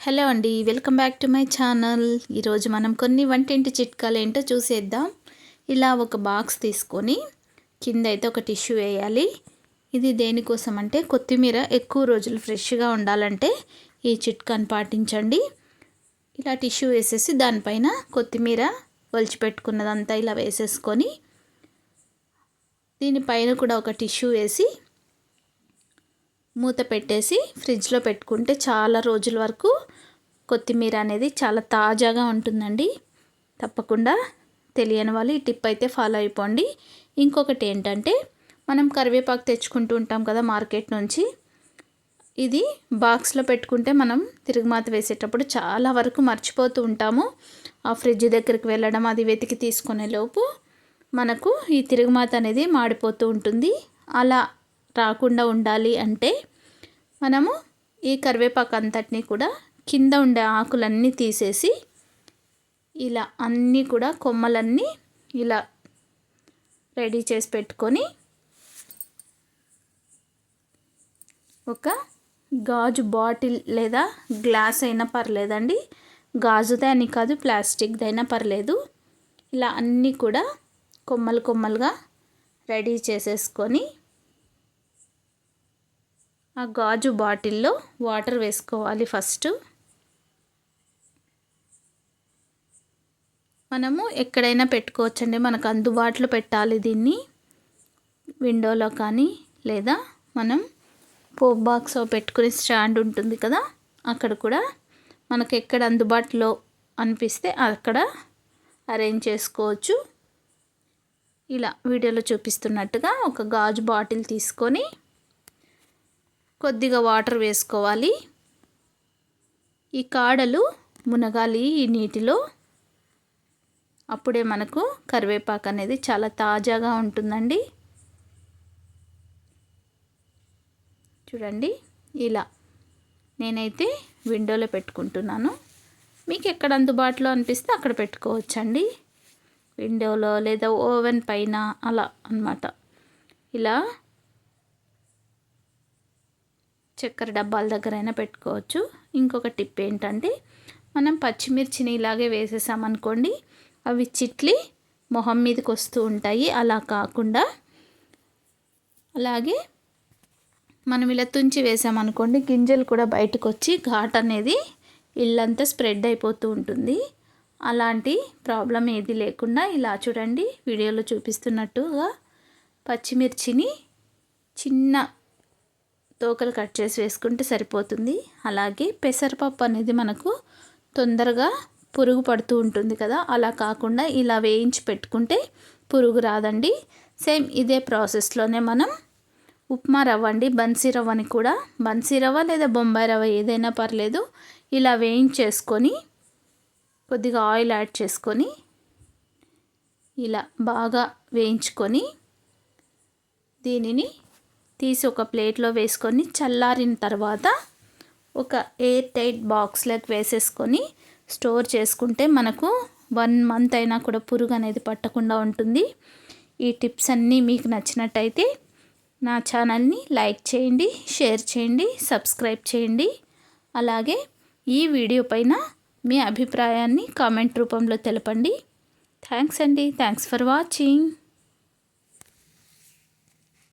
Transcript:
Hello అండి welcome back to my channel. ఈరోజు మనం కొన్ని వంటింటి చిట్కాలు ఏంటో చూసేద్దాం. ఇలా ఒక బాక్స్ తీసుకొని కింద అయితే ఒక టిష్యూ వేయాలి. ఇది దేనికోసం అంటే కొత్తిమీర ఎక్కువ రోజులు ఫ్రెష్గా ఉండాలంటే ఈ చిట్కాను పాటించండి. ఇలా టిష్యూ వేసేసి దానిపైన కొత్తిమీర ఒలిచిపెట్టుకున్నదంతా ఇలా వేసేసుకొని దీనిపైన కూడా ఒక టిష్యూ వేసి మూత పెట్టేసి ఫ్రిడ్జ్లో పెట్టుకుంటే చాలా రోజుల వరకు కొత్తిమీర అనేది చాలా తాజాగా ఉంటుందండి. తప్పకుండా తెలియని వాళ్ళు ఈ టిప్ అయితే ఫాలో అయిపోండి. ఇంకొకటి ఏంటంటే మనం కరివేపాకు తెచ్చుకుంటూ ఉంటాం కదా మార్కెట్ నుంచి ఇది బాక్స్లో పెట్టుకుంటే మనం తిరుగుమాత వేసేటప్పుడు చాలా వరకు మర్చిపోతూ ఉంటాము. ఆ ఫ్రిడ్జ్ దగ్గరికి వెళ్ళడం అది వెతికి తీసుకునే లోపు మనకు ఈ తిరుగుమాత అనేది మాడిపోతూ ఉంటుంది. అలా రాకుండా ఉండాలి అంటే మనము ఈ కరివేపాకు అంతటిని కూడా కింద ఉండే ఆకులన్నీ తీసేసి ఇలా అన్నీ కూడా కొమ్మలన్నీ ఇలా రెడీ చేసి పెట్టుకొని ఒక గాజు బాటిల్ లేదా గ్లాస్ అయినా పర్లేదండి. గాజుదే అని కాదు ప్లాస్టిక్దైనా పర్లేదు. ఇలా అన్నీ కూడా కొమ్మలు కొమ్మలుగా రెడీ చేసేసుకొని ఆ గాజు బాటిల్లో వాటర్ వేసుకోవాలి ఫస్ట్. మనము ఎక్కడైనా పెట్టుకోవచ్చండి. మనకు అందుబాటులో పెట్టాలి దీన్ని. విండోలో కానీ లేదా మనం పోప్ బాక్స్ పెట్టుకునే స్టాండ్ ఉంటుంది కదా అక్కడ కూడా మనకు ఎక్కడ అందుబాటులో అనిపిస్తే అక్కడ అరేంజ్ చేసుకోవచ్చు. ఇలా వీడియోలో చూపిస్తున్నట్టుగా ఒక గాజు బాటిల్ తీసుకొని కొద్దిగా వాటర్ వేసుకోవాలి. ఈ కాడలు మునగాలి ఈ నీటిలో. అప్పుడే మనకు కరివేపాకు అనేది చాలా తాజాగా ఉంటుందండి. చూడండి ఇలా నేనైతే విండోలో పెట్టుకుంటున్నాను. మీకు ఎక్కడ అందుబాటులో అనిపిస్తే అక్కడ పెట్టుకోవచ్చండి. విండోలో లేదా ఓవెన్ పైన అలా అనమాట ఇలా చక్కెర డబ్బాల దగ్గరైనా పెట్టుకోవచ్చు. ఇంకొక టిప్ ఏంటంటే మనం పచ్చిమిర్చిని ఇలాగే వేసేసామనుకోండి అవి చిట్లి మొహం మీదకి వస్తూ ఉంటాయి. అలా కాకుండా అలాగే మనం ఇలా తుంచి వేసామనుకోండి గింజలు కూడా బయటకు వచ్చి ఘాట్ అనేది ఇల్లంతా స్ప్రెడ్ అయిపోతూ ఉంటుంది. అలాంటి ప్రాబ్లం ఏది లేకుండా ఇలా చూడండి వీడియోలో చూపిస్తున్నట్టుగా పచ్చిమిర్చిని చిన్న తోకలు కట్ చేసి వేసుకుంటే సరిపోతుంది. అలాగే పెసరపప్పు అనేది మనకు తొందరగా పురుగు పడుతూ ఉంటుంది కదా అలా కాకుండా ఇలా వేయించి పెట్టుకుంటే పురుగు రాదండి. సేమ్ ఇదే ప్రాసెస్లోనే మనం ఉప్మా రవ్వ అండి బన్సీ రవ్వని కూడా. బన్సీ రవ్వ లేదా బొంబాయి రవ్వ ఏదైనా పర్లేదు. ఇలా వేయించేసుకొని కొద్దిగా ఆయిల్ యాడ్ చేసుకొని ఇలా బాగా వేయించుకొని దీనిని తీసి ఒక ప్లేట్లో వేసుకొని చల్లారిన తర్వాత ఒక ఎయిర్ టైట్ బాక్స్లోకి వేసేసుకొని స్టోర్ చేసుకుంటే మనకు వన్ మంత్ అయినా కూడా పురుగు అనేది పట్టకుండా ఉంటుంది. ఈ టిప్స్ అన్నీ మీకు నచ్చినట్టయితే నా ఛానల్ని లైక్ చేయండి షేర్ చేయండి సబ్స్క్రైబ్ చేయండి. అలాగే ఈ వీడియో పైన మీ అభిప్రాయాన్ని కామెంట్ రూపంలో తెలపండి. థ్యాంక్స్ అండి. Thanks for watching.